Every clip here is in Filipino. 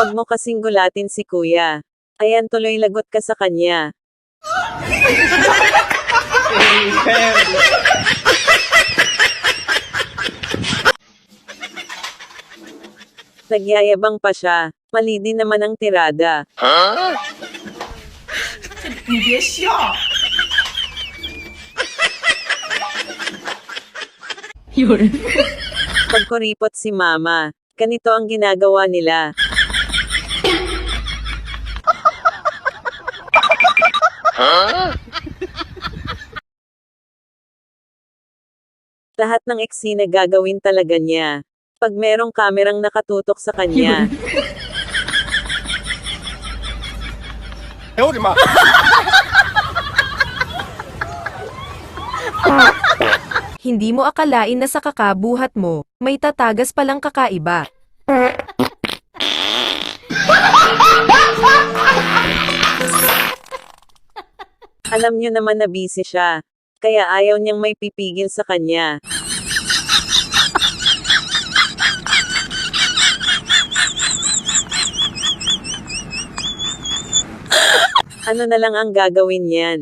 Huwag mo kasing gulatin si kuya. Ayan tuloy lagot ka sa kanya. Nagyayabang pa siya. Mali din naman ang tirada. Huh? Yun. Pagkuripot si mama. Ganito ang ginagawa nila. Lahat ng eksena gagawin talaga niya. Pag merong kamerang nakatutok sa kanya, Hindi mo akalain na sa kakabuhat mo, may tatagas palang kakaiba. Alam niyo naman na busy siya. Kaya ayaw niyang may pipigil sa kanya. Ano na lang ang gagawin niyan?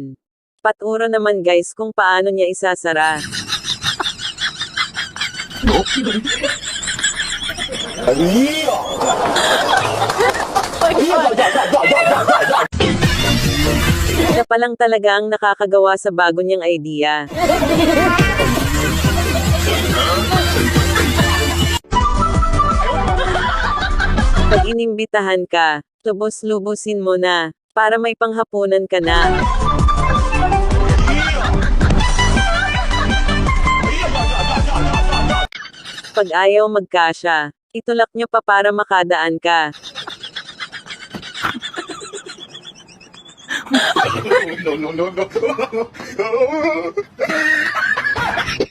Paturo naman guys kung paano niya isasara. Pa lang talaga ang nakakagawa sa bago niyang idea. Pag inimbitahan ka, lubos-lubusin mo na, para may panghapunan ka na. Pag ayaw magkasya, itulak nyo pa para makadaan ka. no, no, no, no.